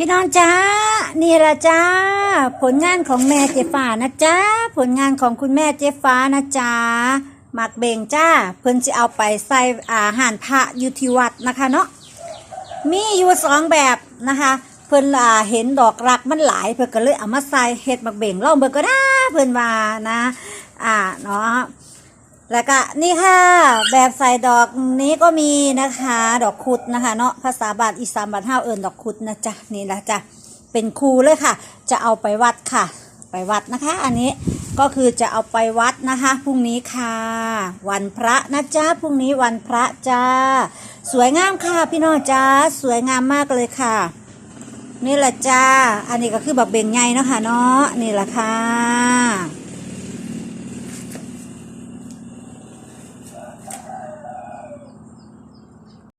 พี่น้องจ้า นี่ละจ้า ผลงานของแม่เจฟ้านะจ้า ผลงานของคุณแม่เจฟ้านะจ้าหมักเบงจ้า เพิ่นจะเอาไปใส่อาหารพระอยุทิวัดนะคะเนาะ มีอยู่สองแบบนะคะ เพิ่นอ่าเห็นดอกรักมันหลาย เพิ่นก็เลยเอามาใส่เฮ็ดหมักเบงลองเบิ่งก็ได้เพิ่นว่านะ อ่าเนาะ แล้วก็นี่ค่ะ แบบใส่ดอกนี้ก็มีนะคะ ดอกคุดนะคะเนาะภาษาบาลอีสานบาลเฮาเอิญดอกคุดนะจ๊ะนี่แหละจ้ะเป็นคูเลยค่ะ จะเอาไปวัดค่ะ ไปวัดนะคะ อันนี้ก็คือจะเอาไปวัดนะคะพรุ่งนี้ค่ะ วันพระนะจ๊ะพรุ่งนี้วันพระจ้า สวยงามค่ะพี่น้องจ้าสวยงามมากเลยค่ะ นี่แหละจ้า อันนี้ก็คือแบบเบ่งใหญ่เนาะค่ะเนาะนี่แหละค่ะ